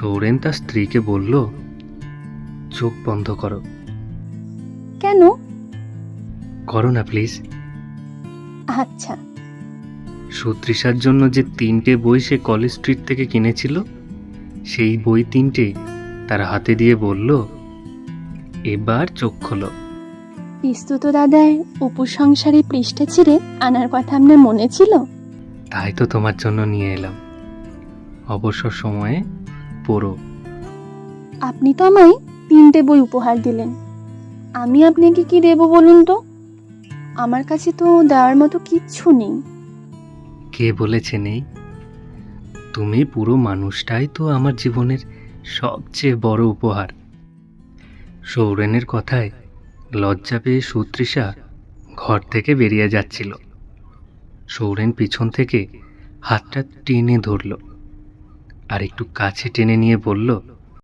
সৌরেন তার স্ত্রীকে বলল চোখ বন্ধ করো। কেন? করো না প্লিজ। আচ্ছা। সুতৃষার জন্য যে তিনটে বই সে কলেজ স্ট্রিট থেকে কিনেছিল সেই বই তিনটে তার হাতে দিয়ে বলল এবার চোখ খোলো। পিস্তুত দাদার উপসংসারী পৃষ্ঠা ছিঁড়ে আনার কথা আপনার মনে ছিল? তাই তো তোমার জন্য নিয়ে এলাম। অবসর সময়ে পড়ো। আপনি তো আমায় তিনটে বই উপহার দিলেন। আমি আপনাকে কি দেব বলুন তো? আমার কাছে তো দেওয়ার মতো কিচ্ছু নেই। কে বলেছে নেই? তুমি পুরো মানুষটাই তো আমার জীবনের সবচেয়ে বড় উপহার। সৌরেনের কথায় লজ্জা পেয়ে সুতৃষা ঘর থেকে বেরিয়ে যাচ্ছিল। সৌরেন পিছন থেকে হাতটা টেনে ধরল। আর একটু কাছে টেনে নিয়ে বলল